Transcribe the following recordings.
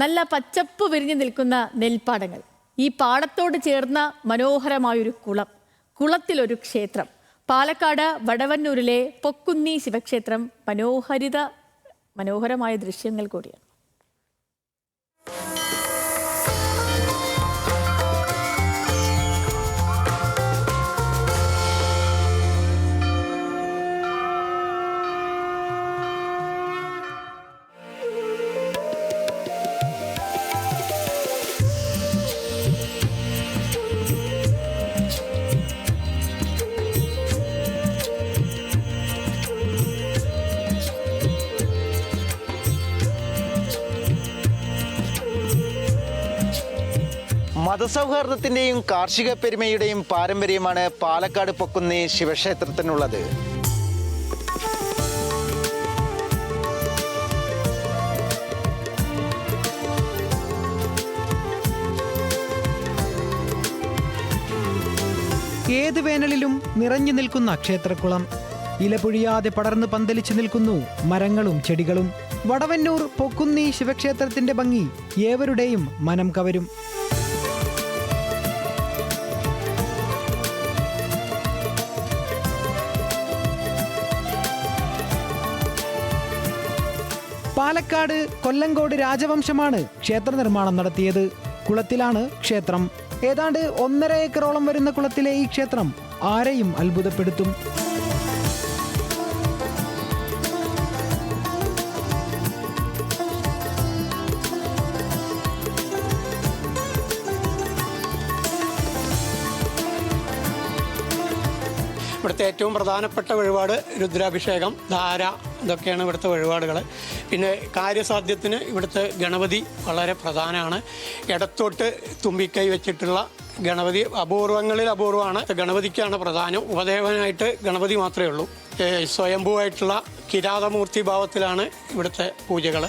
നല്ല പച്ചപ്പ് വിരിഞ്ഞു നിൽക്കുന്ന നെൽപ്പാടങ്ങൾ. ഈ പാടത്തോട് ചേർന്ന മനോഹരമായൊരു കുളം കുളത്തിലൊരു ക്ഷേത്രം. പാലക്കാട് വടവന്നൂരിലെ പൊക്കുന്നി ശിവക്ഷേത്രം മനോഹരിത മനോഹരമായ ദൃശ്യങ്ങൾ കൂടിയാണ്. മതസൗഹാർദ്ദത്തിന്റെയും കാർഷിക പെരുമയുടെയും പാരമ്പര്യമാണ് പാലക്കാട് പൊക്കുന്നി ശിവക്ഷേത്രത്തിനുള്ളത്. ഏത് വേനലിലും നിറഞ്ഞു നിൽക്കുന്ന ക്ഷേത്രക്കുളം. ഇലപൊഴിയാതെ പടർന്ന് പന്തലിച്ചു നിൽക്കുന്നു മരങ്ങളും ചെടികളും. വടവന്നൂർ പൊക്കുന്നി ശിവക്ഷേത്രത്തിന്റെ ഭംഗി ഏവരുടെയും മനം കവരും. പാലക്കാട് കൊല്ലങ്കോട് രാജവംശമാണ് ക്ഷേത്ര നിർമ്മാണം നടത്തിയത്. കുളത്തിലാണ് ക്ഷേത്രം. ഏതാണ്ട് ഒന്നര ഏക്കറോളം വരുന്ന കുളത്തിലെ ഈ ക്ഷേത്രം ആരെയും അത്ഭുതപ്പെടുത്തും. ഇവിടുത്തെ ഏറ്റവും പ്രധാനപ്പെട്ട വഴിപാട് രുദ്രാഭിഷേകം ധാര ഇതൊക്കെയാണ് ഇവിടുത്തെ വഴിപാടുകൾ പിന്നെ കാര്യസാധ്യത്തിന് ഇവിടുത്തെ ഗണപതി വളരെ പ്രധാനമാണ് ഇടത്തോട്ട് തുമ്പിക്കൈ വെച്ചിട്ടുള്ള ഗണപതി അപൂർവങ്ങളിൽ അപൂർവമാണ്. ഗണപതിക്കാണ് പ്രധാനം. ഉപദേവനായിട്ട് ഗണപതി മാത്രമേ ഉള്ളൂ. സ്വയംഭൂവായിട്ടുള്ള കിരാതമൂർത്തി ഭാവത്തിലാണ് ഇവിടുത്തെ പൂജകൾ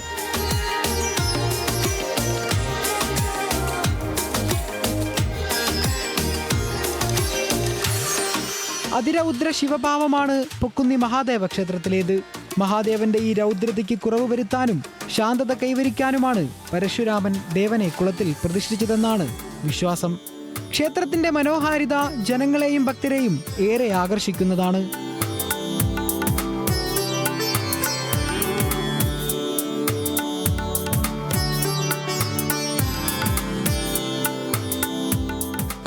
അതിരൗദ്ര ശിവഭാവമാണ് പൊക്കുന്നി മഹാദേവ ക്ഷേത്രത്തിലേത് മഹാദേവന്റെ ഈ രൗദ്രതയ്ക്ക് കുറവ് വരുത്താനും ശാന്തത കൈവരിക്കാനുമാണ് പരശുരാമൻ ദേവനെ കുളത്തിൽ പ്രതിഷ്ഠിച്ചതെന്നാണ് വിശ്വാസം. ക്ഷേത്രത്തിന്റെ മനോഹാരിത ജനങ്ങളെയും ഭക്തരെയും ഏറെ ആകർഷിക്കുന്നതാണ്.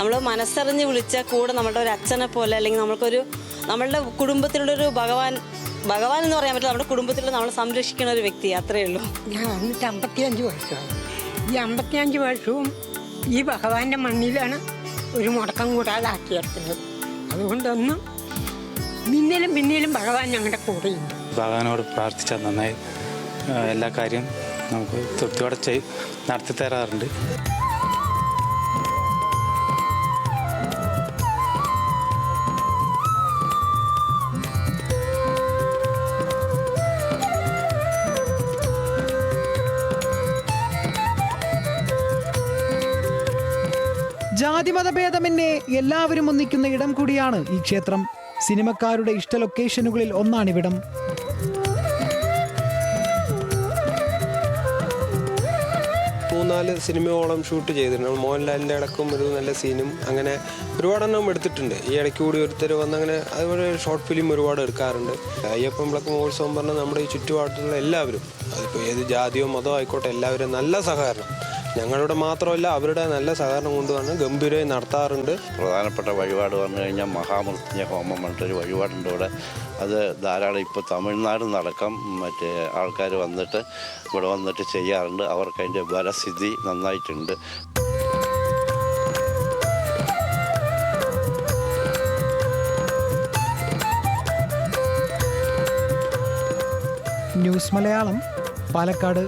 നമ്മൾ മനസ്സറിഞ്ഞ് വിളിച്ചാൽ കൂടെ നമ്മുടെ ഒരു അച്ഛനെ പോലെ അല്ലെങ്കിൽ നമ്മൾക്കൊരു നമ്മളുടെ കുടുംബത്തിലുള്ളൊരു ഭഗവാൻ ഭഗവാൻ എന്ന് പറയാൻ പറ്റില്ല നമ്മുടെ കുടുംബത്തിലുള്ള നമ്മൾ സംരക്ഷിക്കുന്ന ഒരു വ്യക്തി അത്രയേ ഉള്ളൂ. ഞാൻ വന്നിട്ട് അമ്പത്തിയഞ്ച് വർഷമാണ് ഈ അമ്പത്തിയഞ്ച് വർഷവും ഈ ഭഗവാന്റെ മണ്ണിലാണ് ഒരു മുടക്കം കൂടാതെ ആക്കിയെടുക്കുന്നത് അതുകൊണ്ടൊന്നും പിന്നിലും പിന്നിലും ഭഗവാൻ ഞങ്ങളുടെ കൂടെയുണ്ട്. ഭഗവാനോട് പ്രാർത്ഥിച്ചാൽ നന്നായി എല്ലാ കാര്യവും നമുക്ക് തൃപ്തിയോടെ ചെയ് നടത്തി തരാറുണ്ട് ജാതിമതഭേദമന്യേ എല്ലാവരും ഒന്നിക്കുന്ന ഇടം കൂടിയാണ് ഈ ക്ഷേത്രം. സിനിമക്കാരുടെ ഇഷ്ട ലൊക്കേഷനുകളിൽ ഒന്നാണിവിടം. മൂന്നാൽ സിനിമയോളം ഷൂട്ട് ചെയ്തിട്ടുണ്ട്. മോഹൻലാലിന്റെ ഇടക്കും ഒരു നല്ല സീനും അങ്ങനെ ഒരുപാടെണ്ണം എടുത്തിട്ടുണ്ട്. ഈ ഇടയ്ക്ക് കൂടി ഒരുത്തർ വന്ന് അങ്ങനെ അതുപോലെ ഷോർട്ട് ഫിലിം ഒരുപാട് എടുക്കാറുണ്ട്. അയ്യപ്പം വിളക്ക് മഹോത്സവം പറഞ്ഞാൽ നമ്മുടെ ഈ ചുറ്റുപാടുള്ള എല്ലാവരും അതിപ്പോൾ ഏത് ജാതിയോ മതമോ ആയിക്കോട്ടെ എല്ലാവരും നല്ല സഹകരണം. ഞങ്ങളുടെ മാത്രമല്ല അവരുടെ നല്ല സഹകരണം കൊണ്ടുവന്ന് ഗംഭീരമായി നടത്താറുണ്ട്. പ്രധാനപ്പെട്ട വഴിപാട് പറഞ്ഞു കഴിഞ്ഞാൽ മഹാമൃത്യുഞ്ജയ ഹോമം പറഞ്ഞിട്ടൊരു വഴിപാടുണ്ട് ഇവിടെ. അത് ധാരാളം ഇപ്പോൾ തമിഴ്നാട് നടക്കം മറ്റേ ആൾക്കാർ വന്നിട്ട് ഇവിടെ വന്നിട്ട് ചെയ്യാറുണ്ട്. അവർക്ക് അതിന്റെ ബലസ്ഥിതി നന്നായിട്ടുണ്ട്. ന്യൂസ് മലയാളം പാലക്കാട്